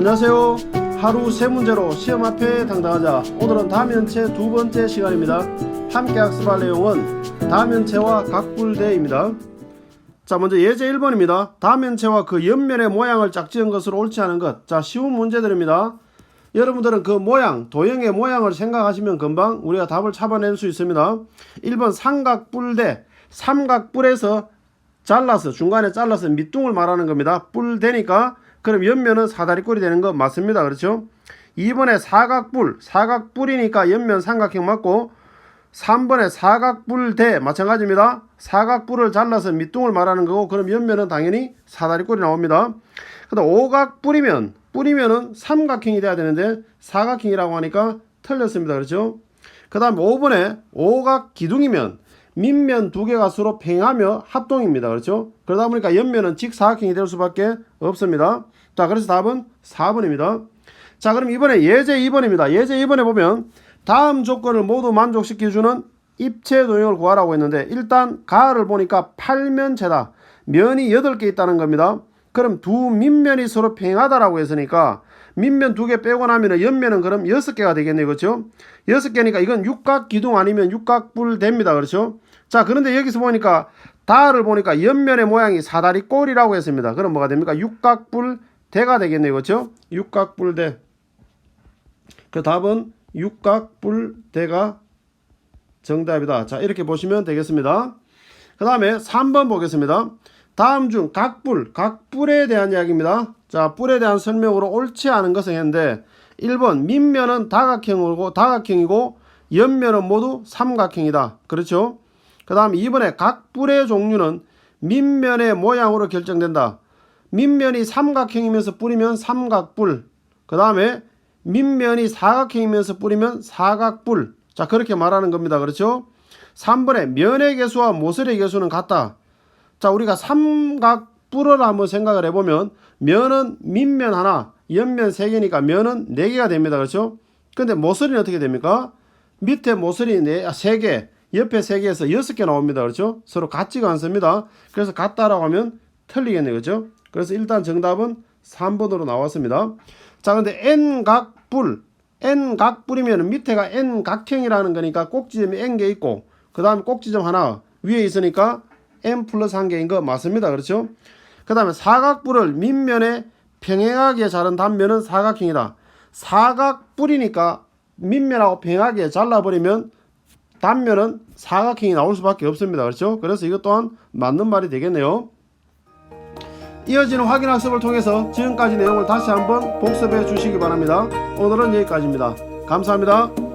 안녕하세요. 하루 세 문제로 시험 앞에 당당하자. 오늘은 다면체 두 번째 시간입니다. 함께 학습할 내용은 다면체와 각불대입니다. 자, 먼저 예제 1번입니다. 다면체와 그 옆면의 모양을 짝지은 것으로 옳지 않은 것. 자, 쉬운 문제들입니다. 여러분들은 그 모양, 도형의 모양을 생각하시면 금방 우리가 답을 잡아낼 수 있습니다. 1번 삼각뿔대. 삼각뿔에서 잘라서 중간에 잘라서 밑둥을 말하는 겁니다. 뿔 되니까 그럼 옆면은 사다리꼴이 되는 거 맞습니다. 그렇죠? 2번에 사각뿔, 사각뿔이니까 옆면 삼각형 맞고 3번에 사각뿔대 마찬가지입니다. 사각뿔을 잘라서 밑둥을 말하는 거고 그럼 옆면은 당연히 사다리꼴이 나옵니다. 그다음 오각뿔이면 뿌리면은 삼각형이 돼야 되는데 사각형이라고 하니까 틀렸습니다. 그렇죠? 그 다음 5번에 오각 기둥이면 밑면 두 개가 서로 팽하며 합동입니다. 그렇죠? 그러다 보니까 옆면은 직사각형이 될 수밖에 없습니다. 자, 그래서 답은 4번입니다. 자, 그럼 이번에 예제 2번입니다. 예제 2번에 보면 다음 조건을 모두 만족시켜주는 입체 도형을 구하라고 했는데 일단 가를 보니까 팔면체다. 면이 8개 있다는 겁니다. 그럼 두 밑면이 서로 팽하다라고 했으니까 밑면 두 개 빼고 나면 옆면은 그럼 여섯 개가 되겠네요. 그렇죠? 여섯 개니까 이건 육각 기둥 아니면 육각뿔 됩니다. 그렇죠? 자, 그런데 여기서 보니까 다를 보니까 옆면의 모양이 사다리 꼴이라고 했습니다. 그럼 뭐가 됩니까? 육각뿔 대가 되겠네요. 그렇죠? 육각뿔 대. 그 답은 육각뿔 대가 정답이다. 자, 이렇게 보시면 되겠습니다. 그 다음에 3번 보겠습니다. 다음 중 각뿔, 각뿔에 대한 이야기입니다. 자, 뿔에 대한 설명으로 옳지 않은 것은 했는데 1번 밑면은 다각형이고 다각형이고 옆면은 모두 삼각형이다. 그렇죠? 그 다음 2번에 각뿔의 종류는 밑면의 모양으로 결정된다. 밑면이 삼각형이면서 뿌리면 삼각뿔. 그 다음에 밑면이 사각형이면서 뿌리면 사각뿔. 자, 그렇게 말하는 겁니다. 그렇죠? 3번에 면의 개수와 모서리의 개수는 같다. 자, 우리가 삼각뿔을 한번 생각을 해보면 면은 밑면 하나, 옆면 세 개니까 면은 네 개가 됩니다. 그렇죠? 근데 모서리는 어떻게 됩니까? 밑에 모서리 네, 아, 세 개, 옆에 세 개에서 여섯 개 나옵니다. 그렇죠? 서로 같지가 않습니다. 그래서 같다라고 하면 틀리겠네요. 그렇죠? 그래서 일단 정답은 3번으로 나왔습니다. 자, 근데 n각뿔, n각뿔이면 밑에가 n각형이라는 거니까 꼭지점이 n개 있고 그 다음에 꼭지점 하나 위에 있으니까 n 플러스 한 개인 거 맞습니다. 그렇죠? 그 다음에 사각뿔을 밑면에 평행하게 자른 단면은 사각형이다. 사각뿔이니까 밑면하고 평행하게 잘라버리면 단면은 사각형이 나올 수밖에 없습니다. 그렇죠? 그래서 이것 또한 맞는 말이 되겠네요. 이어지는 확인 학습을 통해서 지금까지 내용을 다시 한번 복습해 주시기 바랍니다. 오늘은 여기까지입니다. 감사합니다.